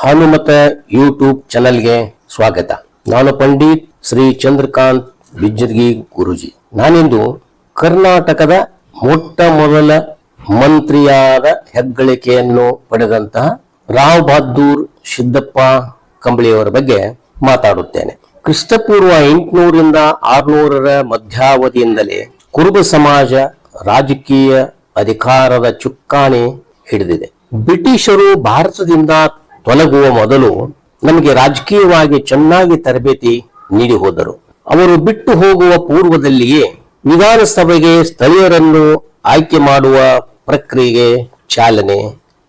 Hanumat YouTube ಚಾನಲ್ಗೆ ಸ್ವಾಗತ. ನಾನು ಪಂಡಿತ್ ಶ್ರೀ ಚಂದ್ರಕಾಂತ್ ಬಿಜ್ಜರ್ಗಿ ಗುರುಜಿ. ನಾನಿಂದು ಕರ್ನಾಟಕದ ಮೊಟ್ಟ ಮೊದಲ ಮಂತ್ರಿಯಾದ ಹೆಗ್ಗಳಿಕೆಯನ್ನು ಪಡೆದಂತಹ ರಾವ್ ಬಹದ್ದೂರ್ ಸಿದ್ದಪ್ಪ ಕಂಬಳಿಯವರ ಬಗ್ಗೆ ಮಾತಾಡುತ್ತೇನೆ. ಕ್ರಿಸ್ತಪೂರ್ವ ಎಂಟುನೂರಿಂದ ಆರುನೂರರ ಮಧ್ಯಾವಧಿಯಿಂದಲೇ ಕುರುಬ ಸಮಾಜ ರಾಜಕೀಯ ಅಧಿಕಾರದ ಚುಕ್ಕಾಣಿ ಹಿಡಿದಿದೆ. ಬ್ರಿಟಿಷರು ಭಾರತದಿಂದ ತೊಲಗುವ ಮೊದಲು ನಮಗೆ ರಾಜಕೀಯವಾಗಿ ಚೆನ್ನಾಗಿ ತರಬೇತಿ ನೀಡಿ ಹೋದರು. ಅವರು ಬಿಟ್ಟು ಹೋಗುವ ಪೂರ್ವದಲ್ಲಿಯೇ ವಿಧಾನಸಭೆಗೆ ಸ್ಥಳೀಯರನ್ನು ಆಯ್ಕೆ ಮಾಡುವ ಪ್ರಕ್ರಿಯೆಗೆ ಚಾಲನೆ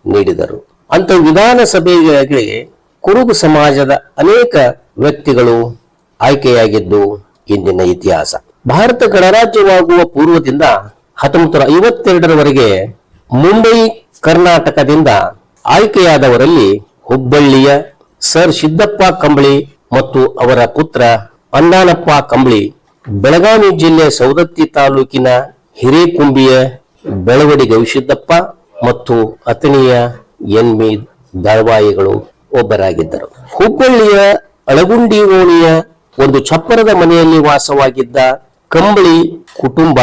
ನೀಡಿದರು. ಅಂತ ವಿಧಾನಸಭೆಗೆ ಕುರುಬು ಸಮಾಜದ ಅನೇಕ ವ್ಯಕ್ತಿಗಳು ಆಯ್ಕೆಯಾಗಿದ್ದು ಇಂದಿನ ಇತಿಹಾಸ. ಭಾರತ ಗಣರಾಜ್ಯವಾಗುವ ಪೂರ್ವದಿಂದ ಹತ್ತೊಂಬತ್ತು ನೂರ ಐವತ್ತೆರಡರವರೆಗೆ ಮುಂಬೈ ಕರ್ನಾಟಕದಿಂದ ಆಯ್ಕೆಯಾದವರಲ್ಲಿ ಹುಬ್ಬಳ್ಳಿಯ ಸರ್ ಸಿದ್ದಪ್ಪ ಕಂಬಳಿ ಮತ್ತು ಅವರ ಪುತ್ರ ಅಣ್ಣಾನಪ್ಪ ಕಂಬಳಿ, ಬೆಳಗಾವಿ ಜಿಲ್ಲೆ ಸೌದತ್ತಿ ತಾಲೂಕಿನ ಹಿರೇಕುಂಬಿಯ ಬೆಳವಡಿ ಗವಿಸಿದ್ದಪ್ಪ ಮತ್ತು ಅತನಿಯ ಎನ್ ಬಿ ದಳವಾಯಿಗಳು ಒಬ್ಬರಾಗಿದ್ದರು. ಹುಬ್ಬಳ್ಳಿಯ ಅಳಗುಂಡಿ ಓಣಿಯ ಒಂದು ಚಪ್ಪರದ ಮನೆಯಲ್ಲಿ ವಾಸವಾಗಿದ್ದ ಕಂಬಳಿ ಕುಟುಂಬ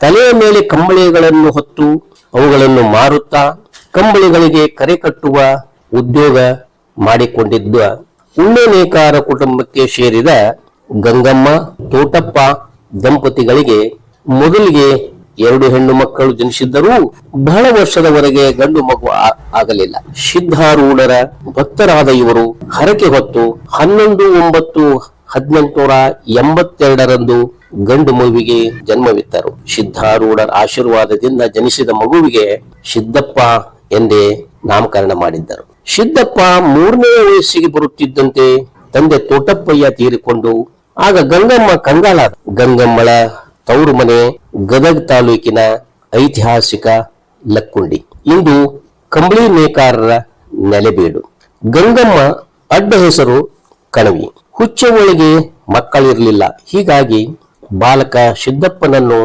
ತಲೆಯ ಮೇಲೆ ಕಂಬಳಿಗಳನ್ನು ಹೊತ್ತು ಅವುಗಳನ್ನು ಮಾರುತ್ತಾ ಕಂಬಳಿಗಳಿಗೆ ಕರೆ ಕಟ್ಟುವ ಉದ್ಯೋಗ ಮಾಡಿಕೊಂಡಿದ್ದ ಉಣ್ಣೆ ನೇಕಾರ ಕುಟುಂಬಕ್ಕೆ ಸೇರಿದ ಗಂಗಮ್ಮ, ತೋಟಪ್ಪ ದಂಪತಿಗಳಿಗೆ ಮೊದಲಿಗೆ ಎರಡು ಹೆಣ್ಣು ಮಕ್ಕಳು ಜನಿಸಿದ್ದರೂ ಬಹಳ ವರ್ಷದವರೆಗೆ ಗಂಡು ಮಗು ಆಗಲಿಲ್ಲ. ಸಿದ್ಧಾರೂಢರ ಭಕ್ತರಾದ ಇವರು ಹರಕೆ ಹೊತ್ತು ಹನ್ನೊಂದು ಒಂಬತ್ತು ಹದಿನೆಂಟುನೂರ ಎಂಬತ್ತೆರಡರಂದು ಗಂಡು ಮಗುವಿಗೆ ಜನ್ಮವಿತ್ತರು. ಸಿದ್ಧಾರೂಢರ ಆಶೀರ್ವಾದದಿಂದ ಜನಿಸಿದ ಮಗುವಿಗೆ ಸಿದ್ದಪ್ಪ ಎಂದೇ ನಾಮಕರಣ ಮಾಡಿದ್ದರು. ಸಿದ್ದಪ್ಪ ಮೂರನೇ ವಯಸ್ಸಿಗೆ ಬರುತ್ತಿದ್ದಂತೆ ತಂದೆ ತೋಟಪ್ಪಯ್ಯ ತೀರಿಕೊಂಡು, ಆಗ ಗಂಗಮ್ಮ ಕಂಗಾಲಾದ. ಗಂಗಮ್ಮಳ ತವರು ಮನೆ ಗದಗ ತಾಲೂಕಿನ ಐತಿಹಾಸಿಕ ಲಕ್ಕುಂಡಿ. ಇಂದು ಕಂಬಳಿ ನೇಕಾರರ ನೆಲೆಬೀಡು. ಗಂಗಮ್ಮ ಅಡ್ಡ ಹೆಸರು ಕಣವಿ. ಹುಚ್ಚವಳಿಗೆ ಮಕ್ಕಳಿರಲಿಲ್ಲ. ಹೀಗಾಗಿ ಬಾಲಕ ಸಿದ್ದಪ್ಪನನ್ನು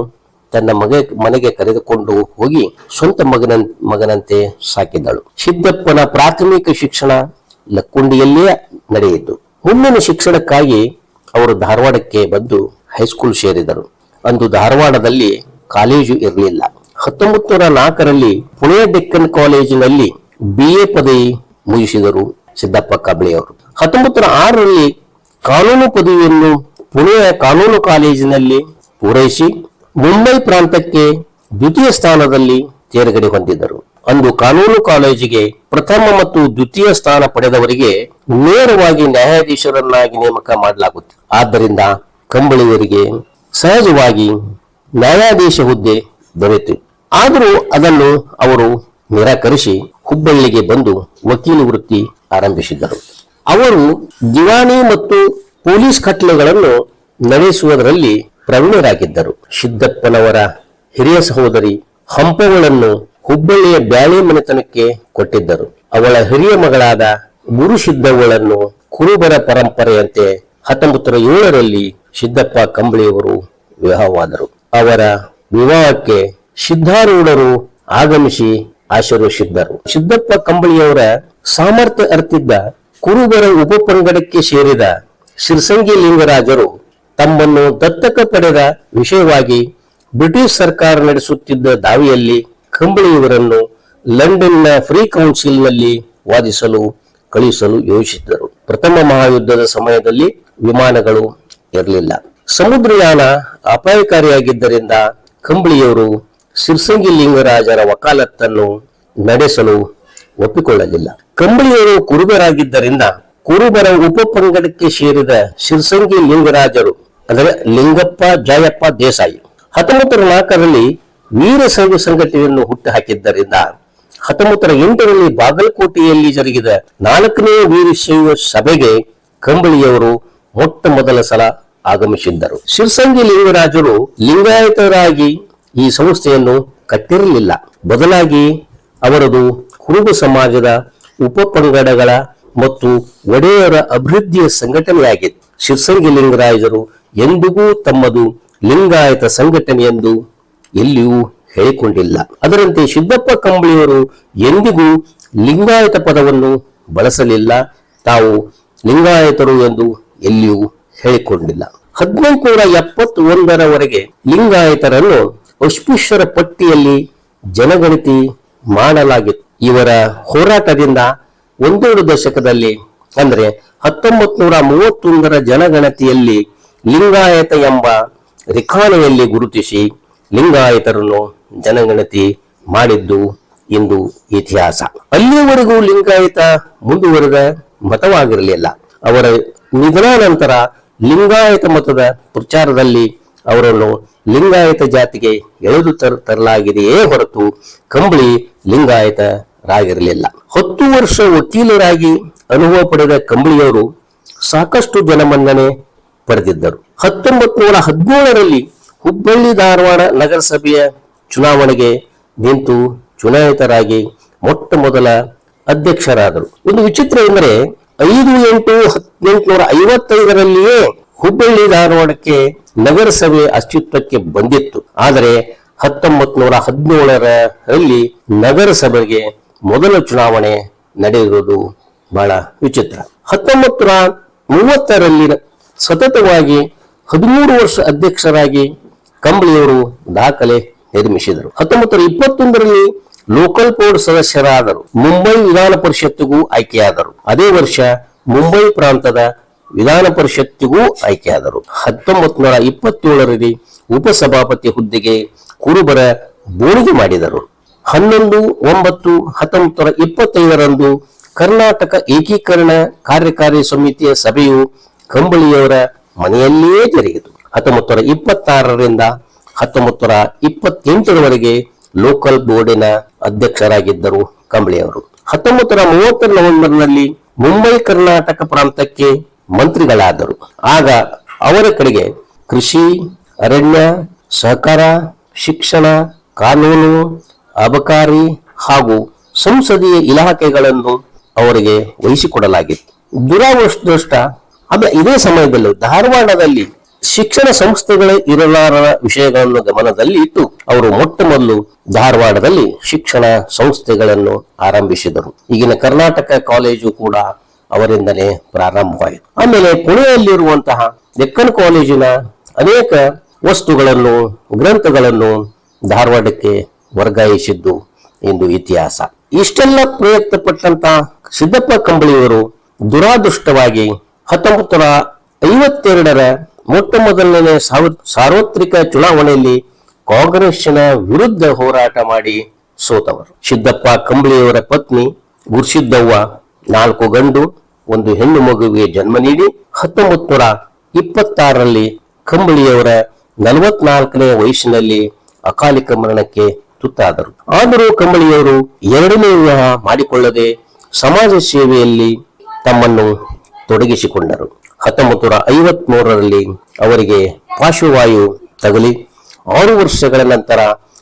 ತನ್ನ ಮಗ, ಮನೆಗೆ ಕರೆದುಕೊಂಡು ಹೋಗಿ ಸ್ವಂತ ಮಗನ ಮಗನಂತೆ ಸಾಕಿದ್ದಳು. ಸಿದ್ದಪ್ಪನ ಪ್ರಾಥಮಿಕ ಶಿಕ್ಷಣ ಲಕ್ಕುಂಡಿಯಲ್ಲಿಯೇ ನಡೆಯಿತು. ಮುಂದಿನ ಶಿಕ್ಷಣಕ್ಕಾಗಿ ಅವರು ಧಾರವಾಡಕ್ಕೆ ಬಂದು ಹೈಸ್ಕೂಲ್ ಸೇರಿದರು. ಅಂದು ಧಾರವಾಡದಲ್ಲಿ ಕಾಲೇಜು ಇರಲಿಲ್ಲ. ಹತ್ತೊಂಬತ್ತು ನೂರ ನಾಲ್ಕರಲ್ಲಿ ಪುಣೆ ಡೆಕ್ಕನ್ ಕಾಲೇಜಿನಲ್ಲಿ ಬಿ ಎ ಪದವಿ ಮುಗಿಸಿದರು ಸಿದ್ದಪ್ಪ ಕಬಳಿಯವರು. ಹತ್ತೊಂಬತ್ತು ನೂರ ಆರರಲ್ಲಿ ಕಾನೂನು ಪದವಿಯನ್ನು ಪುಣೆಯ ಕಾನೂನು ಕಾಲೇಜಿನಲ್ಲಿ ಪೂರೈಸಿ ಮುಂಬೈ ಪ್ರಾಂತಕ್ಕೆ ದ್ವಿತೀಯ ಸ್ಥಾನದಲ್ಲಿ ತೇರ್ಗಡೆ ಹೊಂದಿದ್ದರು ಅಂದು ಕಾನೂನು ಕಾಲೇಜಿಗೆ ಪ್ರಥಮ ಮತ್ತು ದ್ವಿತೀಯ ಸ್ಥಾನ ಪಡೆದವರಿಗೆ ನೇರವಾಗಿ ನ್ಯಾಯಾಧೀಶರನ್ನಾಗಿ ನೇಮಕ ಮಾಡಲಾಗುತ್ತದೆ ಆದ್ದರಿಂದ ಕಂಬಳಿಯವರಿಗೆ ಸಹಜವಾಗಿ ನ್ಯಾಯಾಧೀಶ ಹುದ್ದೆ ದೊರೆಯಿತು ಆದರೂ ಅದನ್ನು ಅವರು ನಿರಾಕರಿಸಿ ಹುಬ್ಬಳ್ಳಿಗೆ ಬಂದು ವಕೀಲ ವೃತ್ತಿ ಆರಂಭಿಸಿದ್ದರು ಅವರು ದಿವಾನಿ ಮತ್ತು ಪೊಲೀಸ್ ಕಟ್ಲೆಗಳನ್ನು ನಡೆಸುವುದರಲ್ಲಿ ಪ್ರವೀಣರಾಗಿದ್ದರು. ಸಿದ್ದಪ್ಪನವರ ಹಿರಿಯ ಸಹೋದರಿ ಹಂಪಗಳನ್ನು ಹುಬ್ಬಳ್ಳಿಯ ಬ್ಯಾಳಿ ಮನೆತನಕ್ಕೆ ಕೊಟ್ಟಿದ್ದರು. ಅವಳ ಹಿರಿಯ ಮಗಳಾದ ಗುರು ಗುರುಸಿದ್ದವಳನ್ನು ಕುರುಬರ ಪರಂಪರೆಯಂತೆ ಹತ್ತೊಂಬತ್ತು ಏಳರಲ್ಲಿ ಸಿದ್ದಪ್ಪ ಕಂಬಳಿಯವರು ವಿವಾಹವಾದರು. ಅವರ ವಿವಾಹಕ್ಕೆ ಸಿದ್ಧಾರೂಢರು ಆಗಮಿಸಿ ಆಶೀರ್ವಸಿದ್ದರು ಸಿದ್ದಪ್ಪ ಕಂಬಳಿಯವರ ಸಾಮರ್ಥ್ಯ ಅರ್ತಿದ್ದ ಕುರುಬರ ಉಪಪಂಗಡಕ್ಕೆ ಸೇರಿದ ಶಿರ್ಸಂಗಿ ಲಿಂಗರಾಜರು ತಮ್ಮನ್ನು ದತ್ತಕ ಪಡೆದ ವಿಷಯವಾಗಿ ಬ್ರಿಟಿಷ್ ಸರ್ಕಾರ ನಡೆಸುತ್ತಿದ್ದ ದಾವಿಯಲ್ಲಿ ಕಂಬಳಿಯವರನ್ನು ಲಂಡನ್ನ ಫ್ರೀ ಕೌನ್ಸಿಲ್ನಲ್ಲಿ ವಾದಿಸಲು, ಕಳುಹಿಸಲು ಯೋಚಿಸಿದರು ಪ್ರಥಮ ಮಹಾಯುದ್ಧದ ಸಮಯದಲ್ಲಿ ವಿಮಾನಗಳು ಇರಲಿಲ್ಲ. ಸಮುದ್ರಯಾನ ಅಪಾಯಕಾರಿಯಾಗಿದ್ದರಿಂದ ಕಂಬಳಿಯವರು ಸಿರ್ಸಂಗಿ ಲಿಂಗರಾಜರ ವಕಾಲತ್ತನ್ನು ನಡೆಸಲು ಒಪ್ಪಿಕೊಳ್ಳಲಿಲ್ಲ. ಕಂಬಳಿಯವರು ಕುರುಬರಾಗಿದ್ದರಿಂದ ಕುರುಬರ ಉಪಪಂಗಡಕ್ಕೆ ಸೇರಿದ ಶಿರ್ಸಂಗಿ ಲಿಂಗರಾಜರು ಅಂದರೆ ಲಿಂಗಪ್ಪ, ಜಯಪ್ಪ, ದೇಸಾಯಿ. ಹತ್ತೊಂಬತ್ತು ನೂರ ನಾಲ್ಕರಲ್ಲಿ ವೀರ ಸಂಘ ಸಂಘಟನೆಯನ್ನು ಹುಟ್ಟು ಹಾಕಿದ್ದರಿಂದ ಹತ್ತೊಂಬತ್ತರ ಎಂಟರಲ್ಲಿ ಬಾಗಲಕೋಟೆಯಲ್ಲಿ ಜರುಗಿದ ನಾಲ್ಕನೇ ವೀರಶೈವ ಸಭೆಗೆ ಕಂಬಳಿಯವರು ಮೊಟ್ಟ ಮೊದಲ ಸಲ ಆಗಮಿಸಿದ್ದರು. ಶಿರ್ಸಂಗಿ ಲಿಂಗರಾಜರು ಲಿಂಗಾಯತರಾಗಿ ಈ ಸಂಸ್ಥೆಯನ್ನು ಕಟ್ಟಿರಲಿಲ್ಲ. ಬದಲಾಗಿ ಅವರದು ಕುರುಬ ಸಮಾಜದ ಉಪಪಂಗಡಗಳ ಮತ್ತು ಒಡೆಯರ ಅಭಿವೃದ್ಧಿಯ ಸಂಘಟನೆಯಾಗಿತ್ತು. ಶಿರ್ಸಂಗಿ ಲಿಂಗರಾಜರು ಎಂದಿಗೂ ತಮ್ಮದು ಲಿಂಗಾಯತ ಸಂಘಟನೆ ಎಂದು ಎಲ್ಲಿಯೂ ಹೇಳಿಕೊಂಡಿಲ್ಲ. ಅದರಂತೆ ಸಿದ್ದಪ್ಪ ಕಂಬಳಿಯವರು ಎಂದಿಗೂ ಲಿಂಗಾಯತ ಪದವನ್ನು ಬಳಸಲಿಲ್ಲ. ತಾವು ಲಿಂಗಾಯತರು ಎಂದು ಎಲ್ಲಿಯೂ ಹೇಳಿಕೊಂಡಿಲ್ಲ. ಹದಿನೆಂಟುನೂರ ಎಪ್ಪತ್ತೊಂದರವರೆಗೆ ಲಿಂಗಾಯತರನ್ನು ಅಸ್ಪೃಶ್ಯರ ಪಟ್ಟಿಯಲ್ಲಿ ಜನಗಣತಿ ಮಾಡಲಾಗಿತ್ತು. ಇವರ ಹೋರಾಟದಿಂದ ಒಂದೆರಡು ದಶಕದಲ್ಲಿ ಅಂದ್ರೆ ಹತ್ತೊಂಬತ್ ನೂರ ಮೂವತ್ತೊಂದರ ಜನಗಣತಿಯಲ್ಲಿ ಲಿಂಗಾಯತ ಎಂಬ ರಿಖಾಣೆಯಲ್ಲಿ ಗುರುತಿಸಿ ಲಿಂಗಾಯತರನ್ನು ಜನಗಣತಿ ಮಾಡಿದ್ದು ಇಂದು ಇತಿಹಾಸ. ಅಲ್ಲಿಯವರೆಗೂ ಲಿಂಗಾಯತ ಮುಂದುವರೆದ ಮತವಾಗಿರಲಿಲ್ಲ ಅವರ ನಿಧನಾನಂತರ ಲಿಂಗಾಯತ ಮತದ ಪ್ರಚಾರದಲ್ಲಿ ಅವರನ್ನು ಲಿಂಗಾಯತ ಜಾತಿಗೆ ಎಳೆದು ತರ, ತರಲಾಗಿದೆಯೇ ಹೊರತು ಕಂಬಳಿ ಲಿಂಗಾಯತರಾಗಿರಲಿಲ್ಲ. ಹತ್ತು ವರ್ಷ ವಕೀಲರಾಗಿ ಅನುಭವ ಪಡೆದ ಕಂಬಳಿಯವರು ಸಾಕಷ್ಟು ಜನಮನ್ನಣೆ ಪಡೆದಿದ್ದರು. ಹತ್ತೊಂಬತ್ ನೂರ ಹದಿನೇಳರಲ್ಲಿ ಹುಬ್ಬಳ್ಳಿ ಧಾರವಾಡ ನಗರಸಭೆಯ ಚುನಾವಣೆಗೆ ನಿಂತು ಚುನಾಯಿತರಾಗಿ ಮೊಟ್ಟ ಮೊದಲ ಅಧ್ಯಕ್ಷರಾದರು. ಒಂದು ವಿಚಿತ್ರ ಎಂದರೆ ಐದು ಎಂಟು ಹದಿನೆಂಟುನೂರ ಐವತ್ತೈದರಲ್ಲಿಯೇ ಹುಬ್ಬಳ್ಳಿ ಧಾರವಾಡಕ್ಕೆ ನಗರಸಭೆ ಅಸ್ತಿತ್ವಕ್ಕೆ ಬಂದಿತ್ತು. ಆದರೆ ಹತ್ತೊಂಬತ್ ನೂರ ಹದಿನೇಳರಲ್ಲಿ ನಗರಸಭೆಗೆ ಮೊದಲ ಚುನಾವಣೆ ನಡೆಯುವುದು ಬಹಳ ವಿಚಿತ್ರ. ಹತ್ತೊಂಬತ್ತು ನೂರ ಮೂವತ್ತರಲ್ಲಿ ಸತತವಾಗಿ ಹದಿಮೂರು ವರ್ಷ ಅಧ್ಯಕ್ಷರಾಗಿ ಕಂಬಳಿಯವರು ದಾಖಲೆ ನಿರ್ಮಿಸಿದರು. ಹತ್ತೊಂಬತ್ತು ನೂರ ಇಪ್ಪತ್ತೊಂದರಲ್ಲಿ ಲೋಕಲ್ ಬೋರ್ಡ್ ಸದಸ್ಯರಾದರು. ಮುಂಬೈ ವಿಧಾನ ಪರಿಷತ್ತಿಗೂ ಆಯ್ಕೆಯಾದರು. ಅದೇ ವರ್ಷ ಮುಂಬೈ ಪ್ರಾಂತದ ವಿಧಾನ ಪರಿಷತ್ತಿಗೂ ಆಯ್ಕೆಯಾದರು. ಹತ್ತೊಂಬತ್ತು ನೂರ ಇಪ್ಪತ್ತೇಳರಲ್ಲಿ ಉಪಸಭಾಪತಿ ಹುದ್ದೆಗೆ ಕುರುಬರ ಬೋಳಿಗೆ ಮಾಡಿದರು. ಹನ್ನೊಂದು, ಒಂಬತ್ತು ಹತ್ತೊಂಬತ್ತು ನೂರ ಇಪ್ಪತ್ತೈದರಂದು ಕರ್ನಾಟಕ ಏಕೀಕರಣ ಕಾರ್ಯಕಾರಿ ಸಮಿತಿಯ ಸಭೆಯು ಕಂಬಳಿಯವರ ಮನೆಯಲ್ಲಿಯೇ ಜರುಗಿತು. ಹತ್ತೊಂಬತ್ತು ನೂರ ಇಪ್ಪತ್ತಾರರಿಂದ ಹತ್ತೊಂಬತ್ತು ಇಪ್ಪತ್ತೆಂಟರವರೆಗೆ ಲೋಕಲ್ ಬೋರ್ಡಿನ ಅಧ್ಯಕ್ಷರಾಗಿದ್ದರು ಕಂಬಳಿಯವರು. ಹತ್ತೊಂಬತ್ತು ನೂರ ನವೆಂಬರ್ನಲ್ಲಿ ಮುಂಬೈ ಕರ್ನಾಟಕ ಪ್ರಾಂತಕ್ಕೆ ಮಂತ್ರಿಗಳಾದರು. ಆಗ ಅವರ ಕಡೆಗೆ ಕೃಷಿ, ಅರಣ್ಯ, ಸಹಕಾರ, ಶಿಕ್ಷಣ, ಕಾನೂನು, ಅಬಕಾರಿ ಹಾಗೂ ಸಂಸದೀಯ ಇಲಾಖೆಗಳನ್ನು ಅವರಿಗೆ ವಹಿಸಿಕೊಡಲಾಗಿತ್ತು. ದುರಾವೃಷ್ಟ ಅದ ಇದೇ ಸಮಯದಲ್ಲಿ ಧಾರವಾಡದಲ್ಲಿ ಶಿಕ್ಷಣ ಸಂಸ್ಥೆಗಳೇ ಇರಲಾರದ ವಿಷಯಗಳನ್ನು ಗಮನದಲ್ಲಿ ಇಟ್ಟು ಅವರು ಮೊಟ್ಟ ಮೊದಲು ಧಾರವಾಡದಲ್ಲಿ ಶಿಕ್ಷಣ ಸಂಸ್ಥೆಗಳನ್ನು ಆರಂಭಿಸಿದರು. ಈಗಿನ ಕರ್ನಾಟಕ ಕಾಲೇಜು ಕೂಡ ಅವರಿಂದಲೇ ಪ್ರಾರಂಭವಾಯಿತು. ಆಮೇಲೆ ಪುಣೆಯಲ್ಲಿರುವಂತಹ ಡೆಕ್ಕನ್ ಕಾಲೇಜಿನ ಅನೇಕ ವಸ್ತುಗಳನ್ನು, ಗ್ರಂಥಗಳನ್ನು ಧಾರವಾಡಕ್ಕೆ ವರ್ಗಾಯಿಸಿದ್ದು ಎಂದು ಇತಿಹಾಸ. ಇಷ್ಟೆಲ್ಲ ಪ್ರಯತ್ನ ಪಟ್ಟಂತ ಸಿದ್ದಪ್ಪ ಕಂಬಳಿಯವರು ದುರಾದೃಷ್ಟವಾಗಿ ಹತ್ತೊಂಬತ್ತು ನೂರ ಐವತ್ತೆರಡರ ಮೊಟ್ಟ ಮೊದಲನೇ ಸಾರ್ವತ್ರಿಕ ಚುನಾವಣೆಯಲ್ಲಿ ಕಾಂಗ್ರೆಸ್ಸಿನ ವಿರುದ್ಧ ಹೋರಾಟ ಮಾಡಿ ಸೋತವರು. ಸಿದ್ದಪ್ಪ ಕಂಬಳಿಯವರ ಪತ್ನಿ ಗುರ್ಸಿದ್ದವ್ವ ನಾಲ್ಕು ಗಂಡು, ಒಂದು ಹೆಣ್ಣು ಮಗುವಿಗೆ ಜನ್ಮ ನೀಡಿ ಹತ್ತೊಂಬತ್ತು ನೂರ ಇಪ್ಪತ್ತಾರರಲ್ಲಿ ಕಂಬಳಿಯವರ ನಲವತ್ನಾಲ್ಕನೇ ವಯಸ್ಸಿನಲ್ಲಿ ಅಕಾಲಿಕ ಮರಣಕ್ಕೆ ತುತ್ತಾದರು. ಆದರೂ ಕಂಬಳಿಯವರು ಎರಡನೇ ವಿವಾಹ ಮಾಡಿಕೊಳ್ಳದೆ ಸಮಾಜ ಸೇವೆಯಲ್ಲಿ ತಮ್ಮನ್ನು ತೊಡಗಿಸಿಕೊಂಡರು. ಹತ್ತೊಂಬತ್ತು ನೂರ ಐವತ್ ಮೂರರಲ್ಲಿ ಅವರಿಗೆ ಪಾರ್ಶ್ವವಾಯು ತಗುಲಿ. ಆರು ವರ್ಷಗಳ ನಂತರ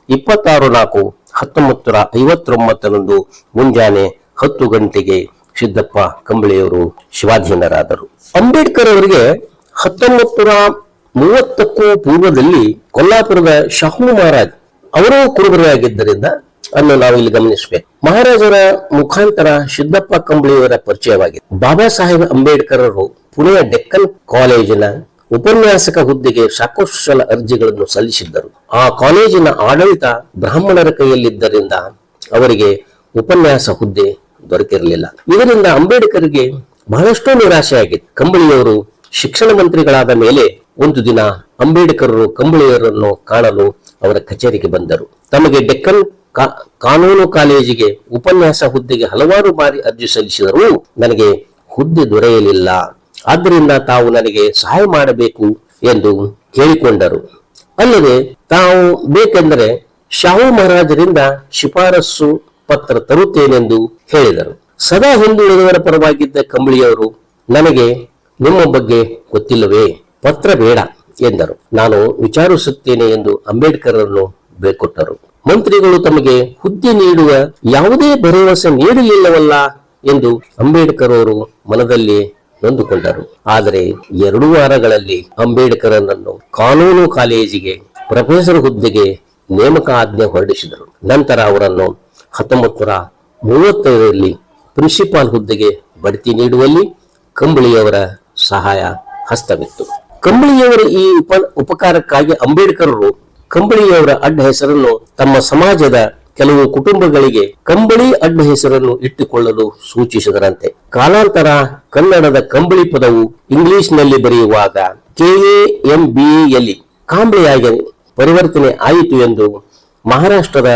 ಇಪ್ಪತ್ತಾರು ನಾಲ್ಕು ಹತ್ತೊಂಬತ್ತು ನೂರ ಐವತ್ತೊಂಬತ್ತರಂದು ಮುಂಜಾನೆ ಹತ್ತು ಗಂಟೆಗೆ ಸಿದ್ದಪ್ಪ ಕಂಬಳಿಯವರು ಶಿವಾಧೀನರಾದರು. ಅಂಬೇಡ್ಕರ್ ಅವರಿಗೆ ಹತ್ತೊಂಬತ್ತು ನೂರ ಮೂವತ್ತಕ್ಕೂ ಪೂರ್ವದಲ್ಲಿ ಕೊಲ್ಲಾಪುರದ ಶಾಹು ಮಹಾರಾಜ್ ಅವರು ಕುರುಬರಾಗಿದ್ದರಿಂದ ಅನ್ನು ನಾವು ಇಲ್ಲಿ ಗಮನಿಸಬೇಕು ಮಹಾರಾಜರ ಮುಖಾಂತರ ಸಿದ್ದಪ್ಪ ಕಂಬಳಿಯವರ ಪರಿಚಯವಾಗಿದೆ. ಬಾಬಾ ಸಾಹೇಬ್ ಅಂಬೇಡ್ಕರ್ ಅವರು ಪುಣೆಯ ಡೆಕ್ಕನ್ ಕಾಲೇಜಿನ ಉಪನ್ಯಾಸಕ ಹುದ್ದೆಗೆ ಸಾಕಷ್ಟು ಸಲ ಅರ್ಜಿಗಳನ್ನು ಸಲ್ಲಿಸಿದ್ದರು. ಆ ಕಾಲೇಜಿನ ಆಡಳಿತ ಬ್ರಾಹ್ಮಣರ ಕೈಯಲ್ಲಿದ್ದರಿಂದ ಅವರಿಗೆ ಉಪನ್ಯಾಸ ಹುದ್ದೆ ದೊರಕಿರಲಿಲ್ಲ. ಇದರಿಂದ ಅಂಬೇಡ್ಕರ್ಗೆ ಬಹಳಷ್ಟು ನಿರಾಶೆಯಾಗಿತ್ತು ಕಂಬಳಿಯವರು ಶಿಕ್ಷಣ ಮಂತ್ರಿಗಳಾದ ಮೇಲೆ ಒಂದು ದಿನ ಅಂಬೇಡ್ಕರ್ ಕಂಬಳಿಯವರನ್ನು ಕಾಣಲು ಅವರ ಕಚೇರಿಗೆ ಬಂದರು. ತಮಗೆ ಡೆಕ್ಕನ್ ಕಾನೂನು ಕಾಲೇಜಿಗೆ ಉಪನ್ಯಾಸ ಹುದ್ದೆಗೆ ಹಲವಾರು ಬಾರಿ ಅರ್ಜಿ ಸಲ್ಲಿಸಿದರೂ ನನಗೆ ಹುದ್ದೆ ದೊರೆಯಲಿಲ್ಲ. ಆದ್ದರಿಂದ ತಾವು ನನಗೆ ಸಹಾಯ ಮಾಡಬೇಕು ಎಂದು ಕೇಳಿಕೊಂಡರು. ಅಲ್ಲದೆ ತಾವು ಬೇಕೆಂದರೆ ಶಾಹು ಮಹಾರಾಜರಿಂದ ಶಿಫಾರಸ್ಸು ಪತ್ರ ತರುತ್ತೇನೆಂದು ಹೇಳಿದರು. ಸದಾ ಹಿಂದುಳಿದವರ ಪರವಾಗಿದ್ದ ಕಂಬಳಿಯವರು ನನಗೆ ನಿಮ್ಮ ಬಗ್ಗೆ ಗೊತ್ತಿಲ್ಲವೇ? ಪತ್ರ ಬೇಡ ಎಂದರು. ನಾನು ವಿಚಾರಿಸುತ್ತೇನೆ ಎಂದು ಅಂಬೇಡ್ಕರ್ ಬೇಕೊಟ್ಟರು. ಮಂತ್ರಿಗಳು ತಮಗೆ ಹುದ್ದೆ ನೀಡುವ ಯಾವುದೇ ಭರವಸೆ ನೀಡಲಿಲ್ಲವಲ್ಲ ಎಂದು ಅಂಬೇಡ್ಕರ್ ಅವರು ಮನದಲ್ಲಿ ನೊಂದುಕೊಂಡರು. ಆದರೆ ಎರಡು ವಾರಗಳಲ್ಲಿ ಅಂಬೇಡ್ಕರನನ್ನು ಕಾನೂನು ಕಾಲೇಜಿಗೆ, ಪ್ರೊಫೆಸರ್ ಹುದ್ದೆಗೆ ನೇಮಕ ಆಜ್ಞೆ ಹೊರಡಿಸಿದರು. ನಂತರ ಅವರನ್ನು ಹತ್ತೊಂಬತ್ತು ನೂರ ಪ್ರಿನ್ಸಿಪಾಲ್ ಹುದ್ದೆಗೆ ಬಡ್ತಿ ನೀಡುವಲ್ಲಿ ಕಂಬಳಿಯವರ ಸಹಾಯ ಹಸ್ತವಿತ್ತು. ಕಂಬಳಿಯವರ ಈ ಉಪ, ಉಪಕಾರಕ್ಕಾಗಿ ಅಂಬೇಡ್ಕರರು ಕಂಬಳಿಯವರ ಅಡ್ಡ ಹೆಸರನ್ನು ತಮ್ಮ ಸಮಾಜದ ಕೆಲವು ಕುಟುಂಬಗಳಿಗೆ ಕಂಬಳಿ ಅಡ್ಡ ಹೆಸರನ್ನು ಇಟ್ಟುಕೊಳ್ಳಲು ಸೂಚಿಸಿದರಂತೆ. ಕಾಲಾಂತರ ಕನ್ನಡದ ಕಂಬಳಿ ಪದವು ಇಂಗ್ಲಿಷ್ನಲ್ಲಿ ಬರೆಯುವಾಗ ಕೆಎ ಬಿ ಯಲ್ಲಿ ಕಾಂಬಳಿಯಾಗಿ ಪರಿವರ್ತನೆ ಆಯಿತು ಎಂದು ಮಹಾರಾಷ್ಟ್ರದ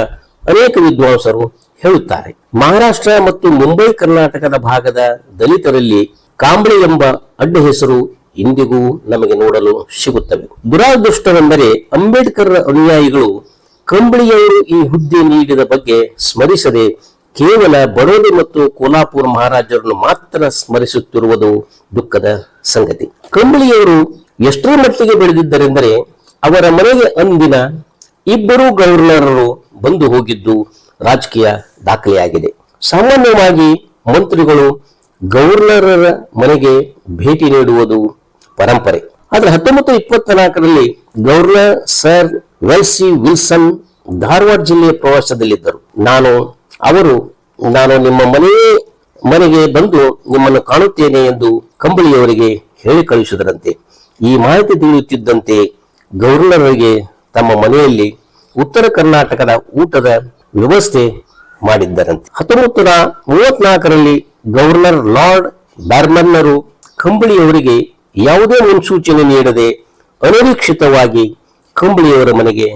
ಅನೇಕ ವಿದ್ವಾಂಸರು ಹೇಳುತ್ತಾರೆ. ಮಹಾರಾಷ್ಟ್ರ ಮತ್ತು ಮುಂಬೈ ಕರ್ನಾಟಕದ ಭಾಗದ ದಲಿತರಲ್ಲಿ ಕಾಂಬಳಿ ಎಂಬ ಅಡ್ಡ ಹೆಸರು ಇಂದಿಗೂ ನಮಗೆ ನೋಡಲು ಸಿಗುತ್ತವೆ. ದುರಾದೃಷ್ಟವೆಂದರೆ ಅಂಬೇಡ್ಕರ್ ಅನುಯಾಯಿಗಳು ಕಂಬಳಿಯವರು ಈ ಹುದ್ದೆ ನೀಡಿದ ಬಗ್ಗೆ ಸ್ಮರಿಸದೆ ಕೇವಲ ಬರೋಲಿ ಮತ್ತು ಕೋಲಾಪುರ ಮಹಾರಾಜರನ್ನು ಮಾತ್ರ ಸ್ಮರಿಸುತ್ತಿರುವುದು ದುಃಖದ ಸಂಗತಿ. ಕಂಬಳಿಯವರು ಎಷ್ಟರ ಮಟ್ಟಿಗೆ ಬೆಳೆದಿದ್ದರೆಂದರೆ ಅವರ ಮನೆಗೆ ಅಂದಿನ ಇಬ್ಬರು ಗವರ್ನರರು ಬಂದು ಹೋಗಿದ್ದು ರಾಜಕೀಯ ದಾಖಲೆಯಾಗಿದೆ. ಸಾಮಾನ್ಯವಾಗಿ ಮಂತ್ರಿಗಳು ಗವರ್ನರರ ಮನೆಗೆ ಭೇಟಿ ನೀಡುವುದು ಪರಂಪರೆ. ಆದ್ರೆ ಹತ್ತೊಂಬತ್ತು ಇಪ್ಪತ್ತ ನಾಲ್ಕರಲ್ಲಿ ಗವರ್ನರ್ ಸರ್ ವೆಲ್ಸಿ ವಿಲ್ಸನ್ ಧಾರವಾಡ ಜಿಲ್ಲೆಯ ಪ್ರವಾಸದಲ್ಲಿದ್ದರು. ನಾನು, ಅವರು, ನಾನು ನಿಮ್ಮ ಮನೆ, ಮನೆಗೆ ಬಂದು ನಿಮ್ಮನ್ನು ಕಾಣುತ್ತೇನೆ ಎಂದು ಕಂಬಳಿಯವರಿಗೆ ಹೇಳಿ ಕಳುಹಿಸಿದರಂತೆ. ಈ ಮಾಹಿತಿ ತಿಳಿಯುತ್ತಿದ್ದಂತೆ ಗವರ್ನರ್ಗೆ ತಮ್ಮ ಮನೆಯಲ್ಲಿ ಉತ್ತರ ಕರ್ನಾಟಕದ ಊಟದ ವ್ಯವಸ್ಥೆ ಮಾಡಿದ್ದರಂತೆ. ಹತ್ತೊಂಬತ್ತು ಮೂವತ್ನಾಲ್ಕರಲ್ಲಿ ಗವರ್ನರ್ ಲಾರ್ಡ್ ಬ್ಯಾರ್ಮನ್ನರು ಕಂಬಳಿಯವರಿಗೆ ಯಾವುದೇ ಮುನ್ಸೂಚನೆ ನೀಡದೆ ಅನಿರೀಕ್ಷಿತವಾಗಿ ಕಂಬಳಿಯವರ ಮನೆಗೆ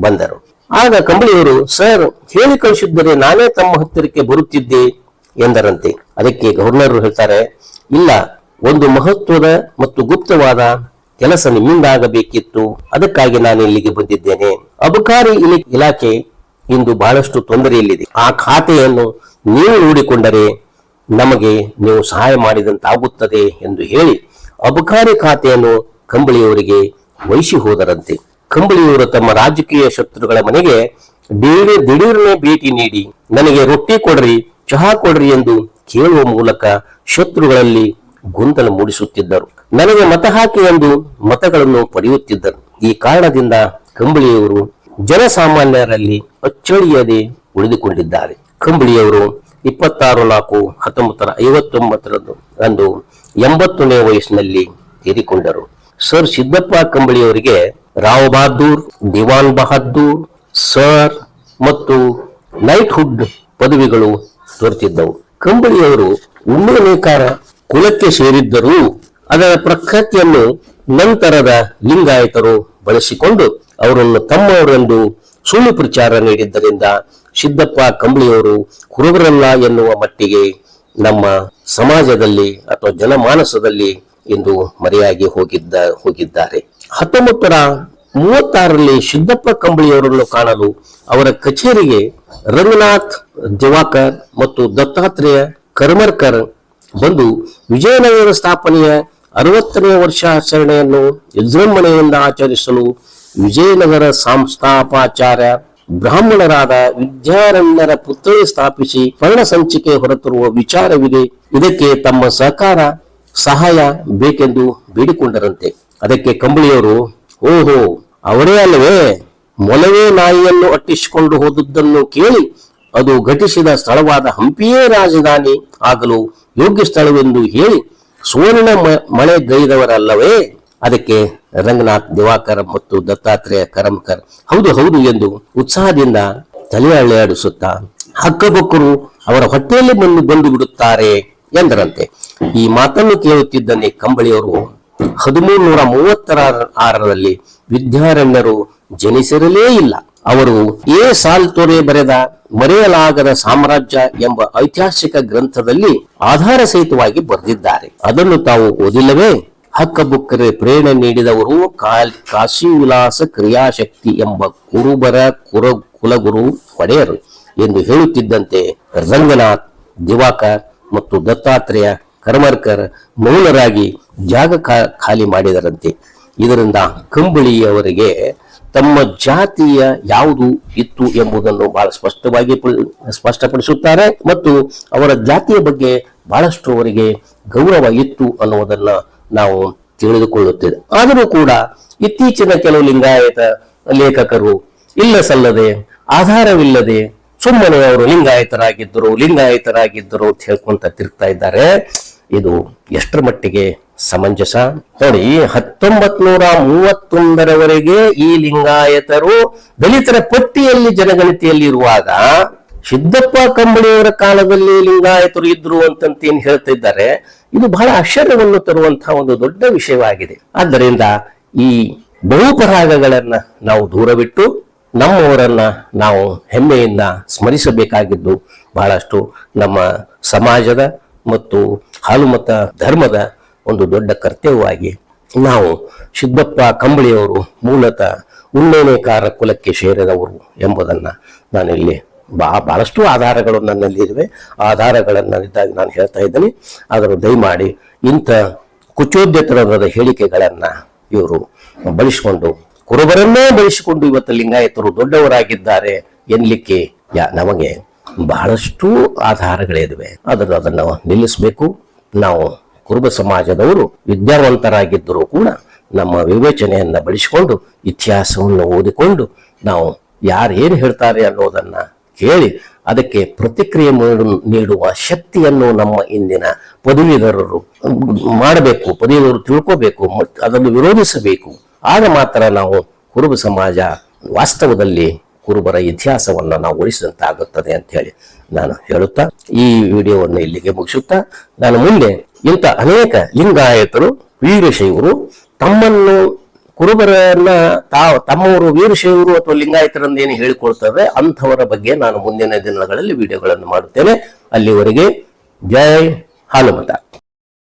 ಬಂದರು. ಆಗ ಕಂಬಳಿಯವರು, ಸರ್, ಹೇಳಿ ಕಳಿಸಿದ್ದರೆ ನಾನೇ ತಮ್ಮ ಹತ್ತಿರಕ್ಕೆ ಬರುತ್ತಿದ್ದೆ ಎಂದರಂತೆ. ಅದಕ್ಕೆ ಗವರ್ನರ್ ಹೇಳ್ತಾರೆ, ಇಲ್ಲ, ಒಂದು ಮಹತ್ವದ ಮತ್ತು ಗುಪ್ತವಾದ ಕೆಲಸ ನಿಮ್ಮಿಂದ ಆಗಬೇಕಿತ್ತು ಅದಕ್ಕಾಗಿ ನಾನು ಇಲ್ಲಿಗೆ ಬಂದಿದ್ದೇನೆ. ಅಬಕಾರಿ ಇಲ- ಇಲಾಖೆ ಇಂದು ಬಹಳಷ್ಟು ತೊಂದರೆಯಲ್ಲಿದೆ. ಆ ಖಾತೆಯನ್ನು ನೀವು ನೋಡಿಕೊಂಡರೆ ನಮಗೆ ನೀವು ಸಹಾಯ ಮಾಡಿದಂತಾಗುತ್ತದೆ ಎಂದು ಹೇಳಿ ಅಬಕಾರಿ ಖಾತೆಯನ್ನು ಕಂಬಳಿಯವರಿಗೆ ವಹಿಸಿ ಹೋದರಂತೆ. ಕಂಬಳಿಯವರು ತಮ್ಮ ರಾಜಕೀಯ ಶತ್ರುಗಳ ಮನೆಗೆ ಬೇರೆ ದಿಢೀರನೆ ಭೇಟಿ ನೀಡಿ, ನನಗೆ ರೊಟ್ಟಿ ಕೊಡ್ರಿ, ಚಹಾ ಕೊಡ್ರಿ ಎಂದು ಕೇಳುವ ಮೂಲಕ ಶತ್ರುಗಳಲ್ಲಿ ಗೊಂದಲ ಮೂಡಿಸುತ್ತಿದ್ದರು. ನನಗೆ ಮತ ಹಾಕಿ ಎಂದು ಮತಗಳನ್ನು ಪಡೆಯುತ್ತಿದ್ದರು. ಈ ಕಾರಣದಿಂದ ಕಂಬಳಿಯವರು ಜನಸಾಮಾನ್ಯರಲ್ಲಿ ಅಚ್ಚಳಿಯದೆ ಉಳಿದುಕೊಂಡಿದ್ದಾರೆ. ಕಂಬಳಿಯವರು ಇಪ್ಪತ್ತಾರು ನಾಲ್ಕು ಹತ್ತೊಂಬತ್ತರ ಐವತ್ತೊಂಬತ್ತರಂದು ಅಂದು ಎಂಬತ್ತನೇ ವಯಸ್ಸಿನಲ್ಲಿ ತೀರಿಕೊಂಡರು ಸರ್ ಸಿದ್ದಪ್ಪ ಕಂಬಳಿಯವರಿಗೆ ರಾವ್ ಬಹದ್ದೂರ್, ದಿವಾನ್ ಬಹದ್ದೂರ್, ಸರ್ ಮತ್ತು ನೈಟ್ಹುಡ್ ಪದವಿಗಳು ದೊರೆತಿದ್ದವು. ಕಂಬಳಿಯವರು ಉಣ್ಣೆ ನೇಕಾರ ಕುಲಕ್ಕೆ ಸೇರಿದ್ದರೂ ಅದರ ಪ್ರಖ್ಯಾತಿಯನ್ನು ನಂತರದ ಲಿಂಗಾಯತರು ಬಳಸಿಕೊಂಡು ಅವರನ್ನು ತಮ್ಮವರೆಂದು ಸುಳ್ಳು ಪ್ರಚಾರ ನೀಡಿದ್ದರಿಂದ ಸಿದ್ದಪ್ಪ ಕಂಬಳಿಯವರು ಕುರುಬರಲ್ಲ ಎನ್ನುವ ಮಟ್ಟಿಗೆ ನಮ್ಮ ಸಮಾಜದಲ್ಲಿ ಅಥವಾ ಜನಮಾನಸದಲ್ಲಿ ಇಂದು ಮರೆಯಾಗಿ ಹೋಗಿದ್ದ, ಹೋಗಿದ್ದಾರೆ. ಹತ್ತೊಂಬತ್ತರ ಮೂವತ್ತಾರರಲ್ಲಿ ಸಿದ್ದಪ್ಪ ಕಂಬಳಿಯವರನ್ನು ಕಾಣಲು ಅವರ ಕಚೇರಿಗೆ ರಂಗನಾಥ್ ದಿವಾಕರ್ ಮತ್ತು ದತ್ತಾತ್ರೇಯ ಕರ್ಮರ್ಕರ್ ಬಂದು ವಿಜಯನಗರ ಸ್ಥಾಪನೆಯ ಅರವತ್ತನೇ ವರ್ಷಾಚರಣೆಯನ್ನು ವಿಜೃಂಭಣೆಯಿಂದ ಆಚರಿಸಲು ವಿಜಯನಗರ ಸಂಸ್ಥಾಪಾಚಾರ್ಯ ಬ್ರಾಹ್ಮಣರಾದ ವಿದ್ಯಾರಣ್ಯರ ಪುತ್ರಿ ಸ್ಥಾಪಿಸಿ ಪರ್ಣ ಸಂಚಿಕೆ ಹೊರತರುವ ವಿಚಾರವಿದೆ. ಇದಕ್ಕೆ ತಮ್ಮ ಸಹಕಾರ, ಸಹಾಯ ಬೇಕೆಂದು ಬೇಡಿಕೊಂಡರಂತೆ. ಅದಕ್ಕೆ ಕಂಬಳಿಯವರು, ಓಹೋ, ಅವರೇ ಅಲ್ಲವೇ? ಮೊಲವೇ ನಾಯಿಯನ್ನು ಅಟ್ಟಿಸಿಕೊಂಡು ಹೋದದ್ದನ್ನು ಕೇಳಿ ಅದು ಘಟಿಸಿದ ಸ್ಥಳವಾದ ಹಂಪಿಯೇ ರಾಜಧಾನಿ ಆಗಲು ಯೋಗ್ಯ ಸ್ಥಳವೆಂದು ಹೇಳಿ ಸುವರ್ಣ ಮ- ಮಳೆ ಗೈದವರಲ್ಲವೇ? ಅದಕ್ಕೆ ರಂಗನಾಥ್, ದಿವಾಕರ್ ಮತ್ತು ದತ್ತಾತ್ರೇಯ ಕರಮಕರ್ ಹೌದು ಹೌದು ಎಂದು ಉತ್ಸಾಹದಿಂದ ತಲೆ ಅಳ್ಳೆಯಾಡಿಸುತ್ತಾ ಹಕ್ಕಬಕ್ಕರು ಅವರ ಹೊಟ್ಟೆಯಲ್ಲಿ ಬಂದು ಬಂದು ಬಿಡುತ್ತಾರೆ ಎಂದರಂತೆ. ಈ ಮಾತನ್ನು ಕೇಳುತ್ತಿದ್ದನ್ನೇ ಕಂಬಳಿಯವರು ಹದಿಮೂರು ನೂರ ಮೂವತ್ತರ ಆರರಲ್ಲಿ ವಿದ್ಯಾರಣ್ಯರು ಜನಿಸಿರಲೇ ಇಲ್ಲ. ಅವರು ಏ ಸಾಲ್ ತೋರೆ ಬರೆದ ಮರೆಯಲಾಗದ ಸಾಮ್ರಾಜ್ಯ ಎಂಬ ಐತಿಹಾಸಿಕ ಗ್ರಂಥದಲ್ಲಿ ಆಧಾರ ಸಹಿತವಾಗಿ ಬರೆದಿದ್ದಾರೆ. ಅದನ್ನು ತಾವು ಓದಿಲ್ಲವೇ? ಹಕ್ಕಬುಕ್ಕರೆ ಪ್ರೇರಣೆ ನೀಡಿದವರು ಕಾಶಿ ವಿಲಾಸ ಕ್ರಿಯಾಶಕ್ತಿ ಎಂಬ ಕುರುಬರ ಕುರ ಕುಲಗುರು ಒಡೆಯರು ಎಂದು ಹೇಳುತ್ತಿದ್ದಂತೆ ರಂಗನಾಥ್, ದಿವಾಕರ್ ಮತ್ತು ದತ್ತಾತ್ರೇಯ ಕರ್ಮರ್ಕರ್ ಮೌನರಾಗಿ ಜಾಗ ಖಾಲಿ ಮಾಡಿದರಂತೆ. ಇದರಿಂದ ಕಂಬಳಿಯವರಿಗೆ ತಮ್ಮ ಜಾತಿಯ ಯಾವುದು ಇತ್ತು ಎಂಬುದನ್ನು ಬಹಳ ಸ್ಪಷ್ಟವಾಗಿ ಪಡಿ- ಸ್ಪಷ್ಟಪಡಿಸುತ್ತಾರೆ ಮತ್ತು ಅವರ ಜಾತಿಯ ಬಗ್ಗೆ ಬಹಳಷ್ಟು ಅವರಿಗೆ ಗೌರವ ಇತ್ತು ಅನ್ನುವುದನ್ನ ನಾವು ತಿಳಿದುಕೊಳ್ಳುತ್ತೇವೆ. ಆದರೂ ಕೂಡ ಇತ್ತೀಚಿನ ಕೆಲವು ಲಿಂಗಾಯತ ಲೇಖಕರು ಇಲ್ಲ ಸಲ್ಲದೆ ಆಧಾರವಿಲ್ಲದೆ ಸುಮ್ಮನೆ ಅವರು ಲಿಂಗಾಯತರಾಗಿದ್ದರು ಲಿಂಗಾಯತರಾಗಿದ್ದರು ಅಂತ ಹೇಳ್ಕೊಂತ ತಿರುಗ್ತಾ ಇದ್ದಾರೆ. ಇದು ಎಷ್ಟರ ಮಟ್ಟಿಗೆ ಸಮಂಜಸ? ನೋಡಿ ಹತ್ತೊಂಬತ್ ನೂರ ಮೂವತ್ತೊಂದರವರೆಗೆ ಈ ಲಿಂಗಾಯತರು ದಲಿತರ ಪಟ್ಟಿಯಲ್ಲಿ ಜನಗಣತಿಯಲ್ಲಿ ಇರುವಾಗ ಸಿದ್ದಪ್ಪ ಕಂಬಳಿಯವರ ಕಾಲದಲ್ಲಿ ಲಿಂಗಾಯತರು ಇದ್ರು ಅಂತಂತ ಏನ್ ಹೇಳ್ತಾ ಇದ್ದಾರೆ ಇದು ಬಹಳ ಆಶ್ಚರ್ಯವನ್ನು ತರುವಂತಹ ಒಂದು ದೊಡ್ಡ ವಿಷಯವಾಗಿದೆ. ಆದ್ದರಿಂದ ಈ ಬಹುಪರಾಗಗಳನ್ನ ನಾವು ದೂರವಿಟ್ಟು ನಮ್ಮವರನ್ನ ನಾವು ಹೆಮ್ಮೆಯಿಂದ ಸ್ಮರಿಸಬೇಕಾಗಿದ್ದು ಬಹಳಷ್ಟು ನಮ್ಮ ಸಮಾಜದ ಮತ್ತು ಹಾಲುಮತ ಧರ್ಮದ ಒಂದು ದೊಡ್ಡ ಕರ್ತವ್ಯವಾಗಿ ನಾವು ಸಿದ್ದಪ್ಪ ಕಂಬಳಿಯವರು ಮೂಲತಃ ಉಣ್ಣೇನೇಕಾರ ಕುಲಕ್ಕೆ ಸೇರಿದವರು ಎಂಬುದನ್ನು ನಾನಿಲ್ಲಿ ಬಾ ಬಹಳಷ್ಟು ಆಧಾರಗಳು ನನ್ನಲ್ಲಿ ಇವೆ ಆಧಾರಗಳನ್ನು ಇದ್ದಾಗ ನಾನು ಹೇಳ್ತಾ ಇದ್ದೀನಿ. ಆದರೂ ದಯಮಾಡಿ ಇಂಥ ಕುಚೋದ್ಯತನದ ಹೇಳಿಕೆಗಳನ್ನು ಇವರು ಬಳಸಿಕೊಂಡು, ಕುರುಬರನ್ನೇ ಬಳಸಿಕೊಂಡು ಇವತ್ತು ಲಿಂಗಾಯತರು ದೊಡ್ಡವರಾಗಿದ್ದಾರೆ ಎನ್ಲಿಕ್ಕೆ ಯಾ ನಮಗೆ ಬಹಳಷ್ಟು ಆಧಾರಗಳಿವೆ ಅದನ್ನು ಅದನ್ನು ನಿಲ್ಲಿಸಬೇಕು. ನಾವು ಕುರುಬ ಸಮಾಜದವರು ವಿದ್ಯಾವಂತರಾಗಿದ್ದರೂ ಕೂಡ ನಮ್ಮ ವಿವೇಚನೆಯನ್ನು ಬಳಸಿಕೊಂಡು, ಇತಿಹಾಸವನ್ನು ಓದಿಕೊಂಡು ನಾವು ಯಾರು ಏನು ಹೇಳ್ತಾರೆ ಅನ್ನೋದನ್ನ ಕೇಳಿ ಅದಕ್ಕೆ ಪ್ರತಿಕ್ರಿಯೆ ನೀಡು- ನೀಡುವ ಶಕ್ತಿಯನ್ನು ನಮ್ಮ ಇಂದಿನ ಪದವೀಧರರು ಮಾಡಬೇಕು, ಪದವೀಧರರು ತಿಳ್ಕೋಬೇಕು ಅದನ್ನು ವಿರೋಧಿಸಬೇಕು. ಆಗ ಮಾತ್ರ ನಾವು ಕುರುಬ ಸಮಾಜ ವಾಸ್ತವದಲ್ಲಿ ಕುರುಬರ ಇತಿಹಾಸವನ್ನು ನಾವು ಉಳಿಸಿದಂತಾಗುತ್ತದೆ ಅಂತ ಹೇಳಿ ನಾನು ಹೇಳುತ್ತಾ, ಈ ವಿಡಿಯೋವನ್ನು ಇಲ್ಲಿಗೆ ಮುಗಿಸುತ್ತಾ, ನಾನು ಮುಂದೆ ಇಂಥ ಅನೇಕ ಲಿಂಗಾಯತರು, ವೀರಶೈವರು ತಮ್ಮನ್ನು ಕುರುಬರನ್ನ ತಾವು ತಮ್ಮವರು ವೀರಶೈವರು ಅಥವಾ ಲಿಂಗಾಯತರನ್ನು ಏನು ಹೇಳಿಕೊಳ್ತಾರೆ ಅಂಥವರ ಬಗ್ಗೆ ನಾನು ಮುಂದಿನ ದಿನಗಳಲ್ಲಿ ವಿಡಿಯೋಗಳನ್ನು ಮಾಡುತ್ತೇನೆ. ಅಲ್ಲಿವರೆಗೆ ಜೈ ಹಾಲುಮತ